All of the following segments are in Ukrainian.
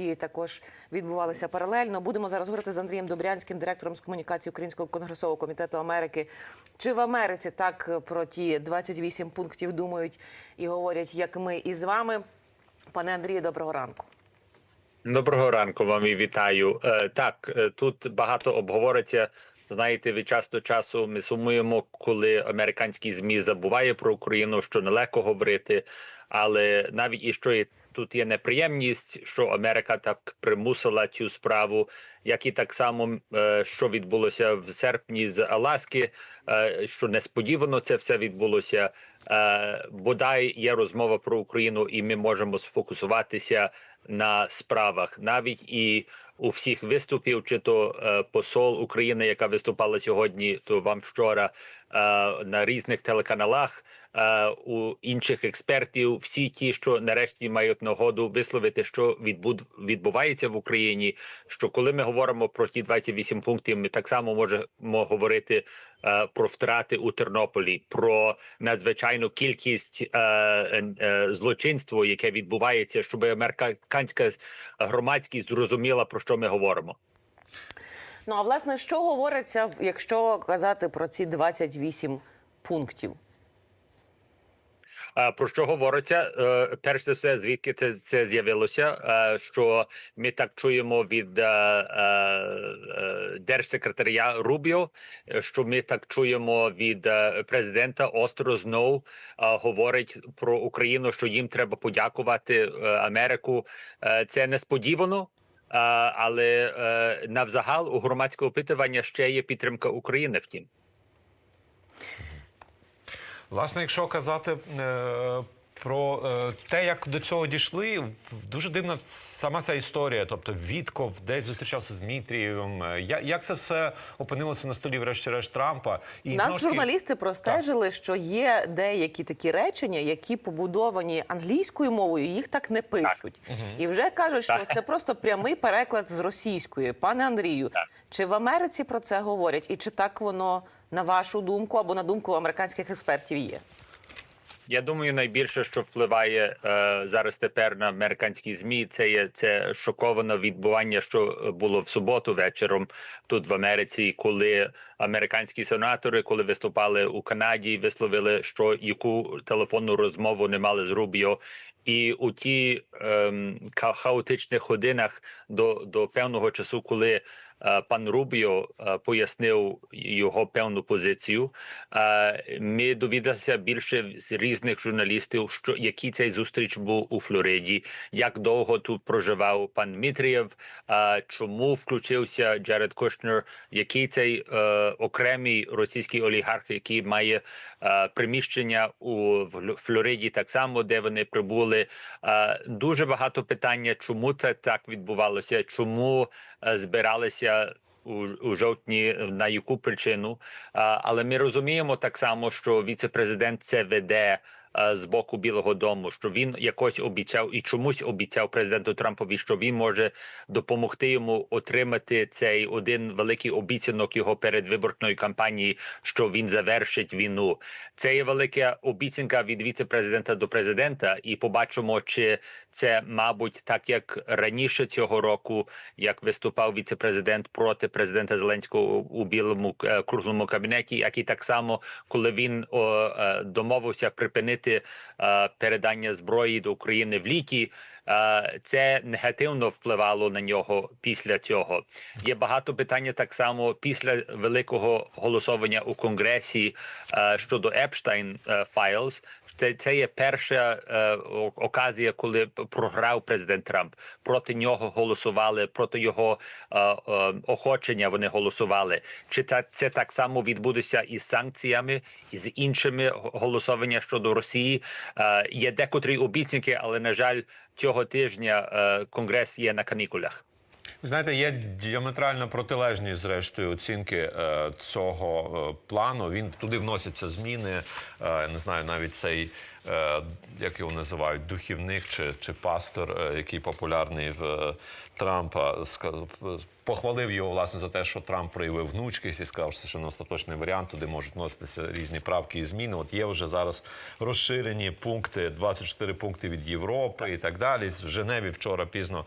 І також відбувалися паралельно. Будемо зараз говорити з Андрієм Добрянським, директором з комунікації Українського конгресового комітету Америки. Чи в Америці так про ті 28 пунктів думають і говорять, як ми і з вами? Пане Андрію, доброго ранку. Доброго ранку вам і вітаю. Е, Так, е, тут багато обговориться. Знаєте, від часу до часу ми сумуємо, коли американські змі забуває про Україну, що нелегко говорити. Але навіть і що є тут є неприємність, що Америка так примусила цю справу, як і так само, е, що відбулося в серпні з Аласки, е, що несподівано це все відбулося. Е, Бодай є розмова про Україну, і ми можемо сфокусуватися на справах, навіть і у всіх виступів, чи то е, посол України, яка виступала сьогодні, то вам вчора е, на різних телеканалах. У інших експертів, всі ті, що нарешті мають нагоду висловити, що відбувається в Україні. Що коли ми говоримо про ті 28 пунктів, ми так само можемо говорити про втрати у Тернополі, про надзвичайну кількість е, е, злочинства, яке відбувається, щоб американська громадськість зрозуміла про що ми говоримо. Ну а власне, що говориться, якщо казати про ці 28 пунктів? Е, Про що говориться? Е, Перш за все, звідки це, з'явилося? Е, Що ми так чуємо від е, е, держсекретаря Рубіо, е, що ми так чуємо від е, президента Остро знов е, говорить про Україну, що їм треба подякувати Америку. Це несподівано. Але навзагал у громадського опитування ще є підтримка України. Втім. Власне, якщо казати про е, те, як до цього дійшли, дуже дивна сама ця історія. Тобто Вітков десь зустрічався з Дмитрієвим. Е, Я, як це все опинилося на столі, врешті-решт Трампа? І Нас таки- журналісти простежили, що є деякі такі речення, які побудовані англійською мовою, їх так не пишуть. І вже кажуть, що Так. це просто прямий переклад з російської. Пане Андрію, Так. чи в Америці про це говорять? І чи так воно на вашу думку або на думку американських експертів є? Я думаю, найбільше, що впливає е, зараз тепер на американські змі, це є це шоковане відбування, що було в суботу вечором тут в Америці, коли американські сенатори, коли виступали у Канаді, висловили, що яку телефонну розмову не мали з Рубіо. І у ті ем, ха- хаотичних годинах до, до певного часу, коли пан Рубіо е, пояснив його певну позицію, е, ми довідалися більше з різних журналістів, що який цей зустріч був у Флориді, як довго тут проживав пан Дмитрієв, е, чому включився Джаред Кушнер, який цей е, окремий російський олігарх, який має е, приміщення у Фл- Флориді, так само, де вони прибули. Е, дуже багато питання, чому це так відбувалося, чому е, збиралися. У, у жовтні на яку причину, але ми розуміємо так само, що віце-президент це веде з боку Білого Дому, що він якось обіцяв і чомусь обіцяв президенту Трампові, що він може допомогти йому отримати цей один великий обіцянок його передвиборної кампанії, що він завершить війну. Це є велика обіцянка від віце-президента до президента, і побачимо, чи це, мабуть, так як раніше цього року, як виступав віце-президент проти президента Зеленського у- білому е, круглому кабінеті, як і так само, коли він о, е, домовився припинити е, передання зброї до України в літі. Е, Це негативно впливало на нього після цього. Є багато питання так само після великого голосування у конгресі е, щодо Epstein е, Files. Це, це є перша е, оказія, коли програв президент Трамп. Проти нього голосували, проти його е, е, охочення вони голосували. Чи та це так само відбудеться із санкціями і з іншими г- голосування щодо Росії? Е, є декотрі обіцянки, але на жаль, цього тижня е, конгрес є на канікулах. Ви знаєте, є діаметрально протилежні зрештою оцінки е, цього е, плану. Він туди вносяться зміни. Е, не знаю, навіть цей е, як його називають, духівник чи, чи пастор, е, який популярний в е, Трампа, ска- похвалив його власне за те, що Трамп проявив гнучкість і сказав, що це остаточний варіант, туди можуть вноситися різні правки і зміни. От є вже зараз розширені пункти, 24 пункти від Європи і так далі. В Женеві вчора пізно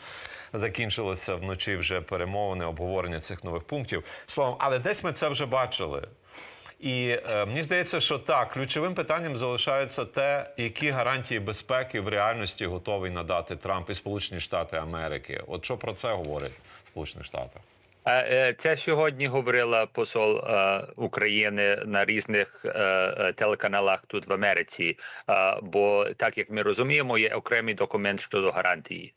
закінчилися вночі вже перемовини, обговорення цих нових пунктів. Словом, але десь ми це вже бачили. І е, мені здається, що так, ключовим питанням залишається те, які гарантії безпеки в реальності готовий надати Трамп і Сполучені Штати Америки. От що про це говорять в Сполучених Штатах? Це сьогодні говорила посол е, України на різних е, е, телеканалах тут в Америці. Бо так як ми розуміємо, є окремий документ щодо гарантії.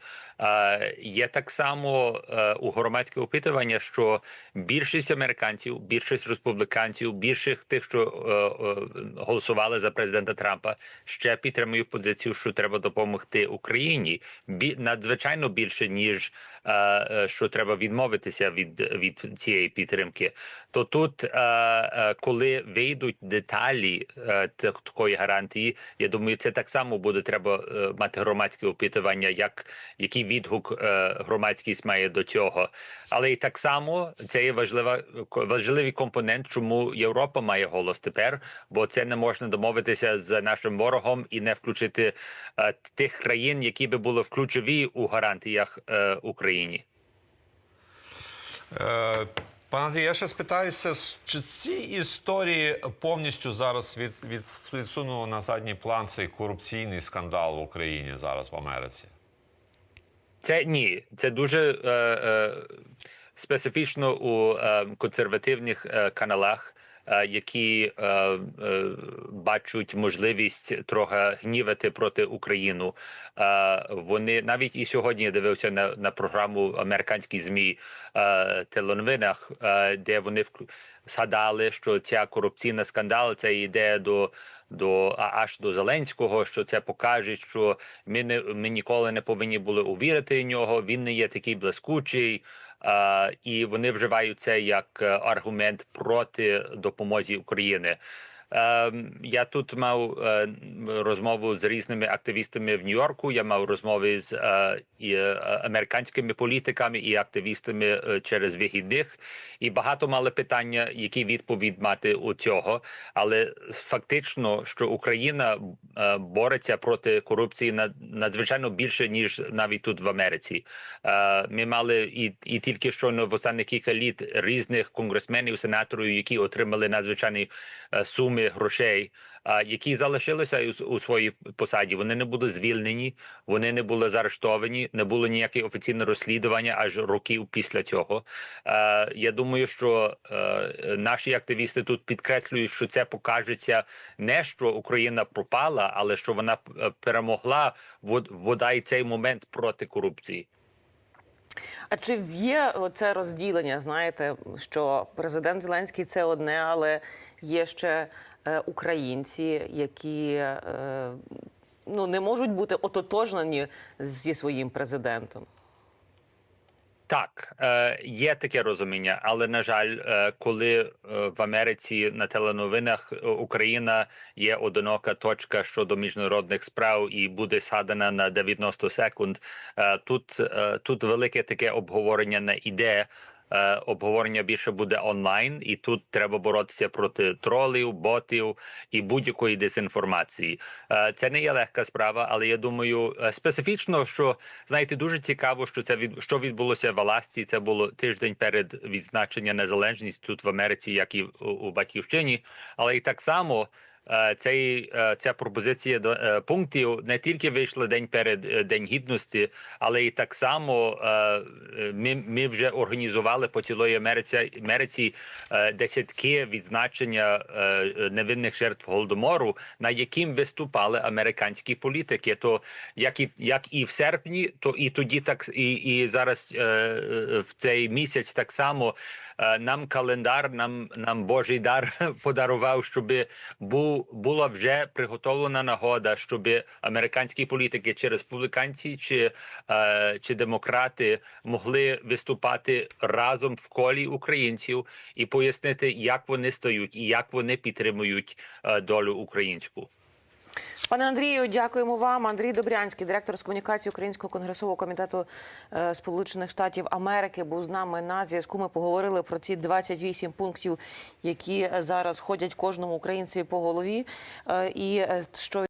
Є так само у громадське опитування, що більшість американців, більшість республіканців, більшість тих, що голосували за президента Трампа, ще підтримують позицію, що треба допомогти Україні. Надзвичайно більше ніж що треба відмовитися від, від цієї підтримки. То тут, е, е, коли вийдуть деталі е, та- такої гарантії, я думаю, це так само буде треба мати громадське опитування, як який відгук громадськість має до цього. Але і так само це є важлива важливий компонент, чому Європа має голос тепер, бо це не можна домовитися з нашим ворогом і не включити тих країн, які би були в ключові у гарантіях Україні. Е, Пане Андрій, я ще спитаюся, чи ці історії повністю зараз від, від, відсунули на задній план цей корупційний скандал в Україні зараз в Америці? Це ні, це дуже е, е, специфічно у е, консервативних е, каналах, які е, е, бачать можливість трохи гнівати проти Україну. Е, вони навіть і сьогодні я дивився на, на програму американські змі е, теленовинах, е, де вони згадали, що ця корупційна скандал це йде до. До аж до Зеленського, що це покаже, що ми не ми ніколи не повинні були увірити в нього. Він не є такий блискучий, і вони вживають це як е, аргумент проти допомозі України. Е, я тут мав е, розмову з різними активістами в Нью-Йорку. Я мав розмови з е, і, е, американськими політиками і активістами через вихідних, і багато мали питання, які відповідь мати у цього. Але фактично, що Україна бореться проти корупції над- надзвичайно більше ніж навіть тут в Америці. Ми мали і, і тільки що в останні кілька літ різних конгресменів, сенаторів, які отримали надзвичайні е, суми грошей. Які залишилися у, своїй посаді, вони не були звільнені, вони не були заарештовані, не було ніяке офіційне розслідування аж років після цього. Я думаю, що е, наші активісти тут підкреслюють, що це покажеться не що Україна пропала, але що вона е, перемогла в бодай цей момент проти корупції. А чи є це розділення? Знаєте, що президент Зеленський це одне, але є ще е, українці, які е, ну не можуть бути ототожнені зі своїм президентом. Так, е, є таке розуміння, але на жаль, е, коли е, в Америці на теленовинах е, Україна є одинока точка щодо міжнародних справ і буде садана на 90 секунд. Е, тут, е, тут велике таке обговорення не іде. Е, обговорення більше буде онлайн, і тут треба боротися проти тролів, ботів і будь-якої дезінформації. Е, це не є легка справа, але я думаю, е, специфічно, що знаєте, дуже цікаво, що це від що відбулося в Аласці. Це було тиждень перед відзначення незалежності тут в Америці, як і у батьківщині, але і так само. Е, Цей е, ця пропозиція е, пунктів не тільки вийшла день перед День гідності, але і так само ми, ми вже організували по цілої Америці Америці десятки відзначення невинних жертв голодомору, на яким виступали американські політики. То як і як і в серпні, то і тоді так і, і зараз в цей місяць так само нам календар, нам нам Божий дар подарував, щоб був була вже приготовлена нагода, щоб американські політики, чи республіканці, чи, е, чи демократи могли виступати разом в колі українців і пояснити, як вони стають і як вони підтримують е, долю українську. Пане Андрію, дякуємо вам. Андрій Добрянський, директор з комунікації Українського конгресового комітету е, Сполучених Штатів Америки, був з нами на зв'язку. Ми поговорили про ці 28 пунктів, які зараз ходять кожному українцю по голові, е, і е, що